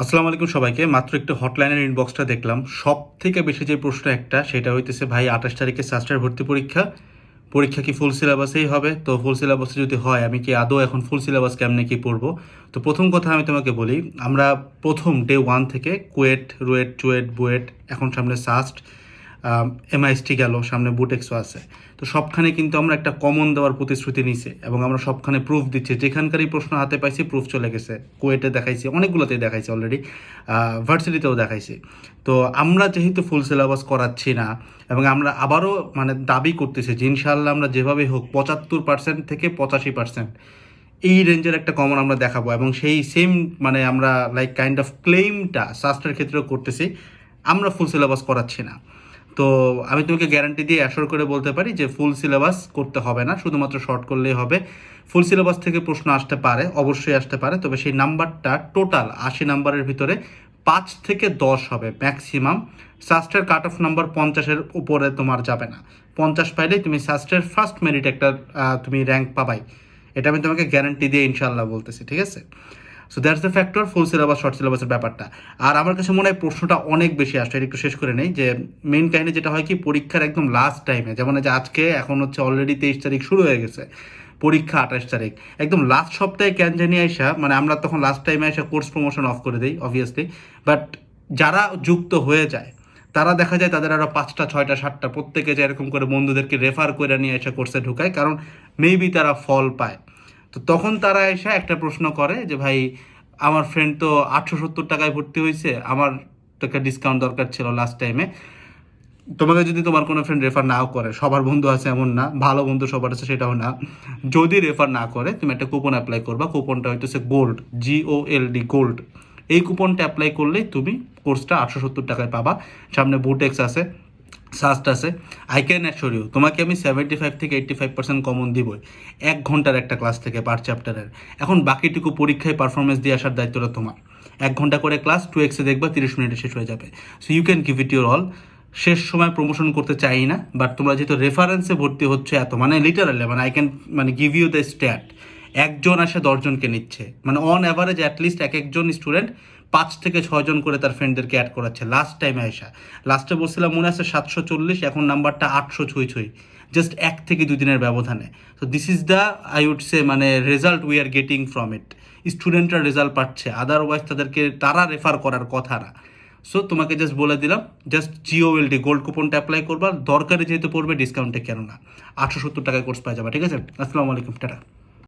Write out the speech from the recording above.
আসসালামু আলাইকুম সবাইকে। মাত্র একটু হটলাইনের ইনবক্সটা দেখলাম। সব থেকে বেশি যে প্রশ্ন একটা, সেটা হইতেছে, ভাই, আঠাশ তারিখে সাস্টার ভর্তি পরীক্ষা। পরীক্ষা কি ফুল সিলেবাসেই হবে? তো ফুল সিলেবাসে যদি হয়, আমি কি আদৌ এখন ফুল সিলেবাস কেমনে কি পড়ব? তো প্রথম কথা আমি তোমাকে বলি, আমরা প্রথম ডে ওয়ান থেকে কুয়েট, রুয়েট, চুয়েট, বুয়েট, এখন সামনে সাস্ট এমআইএসটি গেল, সামনে বুটেক্সও আছে। তো সবখানে কিন্তু আমরা একটা কমন দেওয়ার প্রতিশ্রুতি নিছে এবং আমরা সবখানে প্রুফ দিচ্ছি। যেখানকারই প্রশ্ন হাতে পাইছি প্রুফ চলে গেছে। কুয়েটে দেখাইছি, অনেকগুলোতেই দেখাইছি অলরেডি ভার্সিটিতেও দেখাইছি। তো আমরা যেহেতু ফুল সিলেবাস করাচ্ছি না, এবং আমরা আবারও মানে দাবি করতেছি যে ইনশাল্লাহ আমরা যেভাবে হোক, পঁচাত্তর পার্সেন্ট থেকে পঁচাশি পার্সেন্ট এই রেঞ্জের একটা কমন আমরা দেখাবো। এবং সেই সেম মানে আমরা লাইক কাইন্ড অফ ক্লেমটা শাস্ত্রের ক্ষেত্রেও করতেছি। আমরা ফুল সিলেবাস করাচ্ছি না। তো আমি তোমাকে গ্যারান্টি দিয়ে অ্যাসোর করে বলতে পারি যে ফুল সিলেবাস করতে হবে না, শুধুমাত্র শর্ট করলেই হবে। ফুল সিলেবাস থেকে প্রশ্ন আসতে পারে, অবশ্যই আসতে পারে, তবে সেই নাম্বারটা টোটাল আশি নাম্বারের ভিতরে পাঁচ থেকে দশ হবে ম্যাক্সিমাম সাস্টের কাট অফ নাম্বার পঞ্চাশের উপরে তোমার যাবে না। পঞ্চাশ পাইলেই তুমি সাস্টের ফার্স্ট মেরিট একটা তুমি র্যাঙ্ক পাবাই। এটা আমি তোমাকে গ্যারান্টি দিয়ে ইনশাল্লাহ বলতেছি, ঠিক আছে? So that's the factor full syllabus short সিলেবাসের ব্যাপারটা। আর আমার কাছে মনে হয় প্রশ্নটা অনেক বেশি আসছে একটু শেষ করে নেই, যে মেইন কাহিনী যেটা হয় কি, পরীক্ষার একদম লাস্ট টাইমে যেমন যে আজকে, এখন হচ্ছে অলরেডি তেইশ তারিখ শুরু হয়ে গেছে, পরীক্ষা আঠাশ তারিখ। একদম লাস্ট সপ্তাহে ক্যান জানিয়ে আইসা মানে আমরা তখন লাস্ট টাইমে এসে কোর্স প্রমোশন অফ করে দিই অবভিয়াসলি বাট যারা যুক্ত হয়ে যায়, তারা দেখা যায় তাদের আরও পাঁচটা, ছয়টা, সাতটা, প্রত্যেকে যে এরকম করে বন্ধুদেরকে রেফার করে নিয়ে এসে কোর্সে ঢুকায়, কারণ মেবি তারা ফল পায়। তো তখন তারা এসে একটা প্রশ্ন করে যে, ভাই, আমার ফ্রেন্ড তো আটশো সত্তর টাকায় ভর্তি হয়েছে, আমার একটা ডিসকাউন্ট দরকার ছিল লাস্ট টাইমে তোমাকে যদি তোমার কোনো ফ্রেন্ড রেফার নাও করে, সবার বন্ধু আছে এমন না, ভালো বন্ধু সবার আছে সেটাও না। যদি রেফার না করে, তুমি একটা কুপন অ্যাপ্লাই করবা কুপনটা হয়তো সে gold G O L D gold এই কুপনটা অ্যাপ্লাই করলেই তুমি কোর্সটা আটশো সত্তর টাকায় পাবা। সামনে বুটেক্স আছে সাস্ট আছে আই ক্যান অ্যাসোর ইউ তোমাকে আমি সেভেন্টি ফাইভ থেকে এইট্টি ফাইভ পার্সেন্ট কমন দিবই। এক ঘণ্টার একটা ক্লাস থেকে পার চ্যাপ্টারের এখন বাকিটুকু পরীক্ষায় পারফরমেন্স দিয়ে আসার দায়িত্বটা তোমার। এক ঘণ্টা করে ক্লাস টু এক্সে দেখবা তিরিশ মিনিটে শেষ হয়ে যাবে। So you can give it your all শেষ সময় প্রমোশন করতে চাই না বাট তোমরা যেহেতু রেফারেন্সে ভর্তি হচ্ছে এত মানে লিটারালি মানে আই ক্যান মানে গিভ ইউ দ্য স্ট্যাট একজন আসে দশজনকে নিচ্ছে। মানে অন অ্যাভারেজ অ্যাটলিস্ট এক একজন স্টুডেন্ট পাঁচ থেকে ছয়জন করে তার ফ্রেন্ডদেরকে অ্যাড করাচ্ছে। লাস্ট টাইমে আসা লাস্টে বলছিলাম, মনে আছে সাতশো চল্লিশ, এখন নাম্বারটা আটশো ছুঁই ছুঁই। জাস্ট এক থেকে দুই দিনের ব্যবধানে। তো this is the I would say মানে result we are getting from it স্টুডেন্টরা রেজাল্ট পাচ্ছে। আদারওয়াইজ তাদেরকে, তারা রেফার করার কথা না সো তোমাকে জাস্ট বলে দিলাম just G O L D gold কুপনটা apply করবা। দরকারে যেহেতু পড়বে ডিসকাউন্টে কেন না আটশো সত্তর টাকায় কোর্স পাওয়া যাবে, ঠিক আছে? আসসালামু আলাইকুম, টাটা।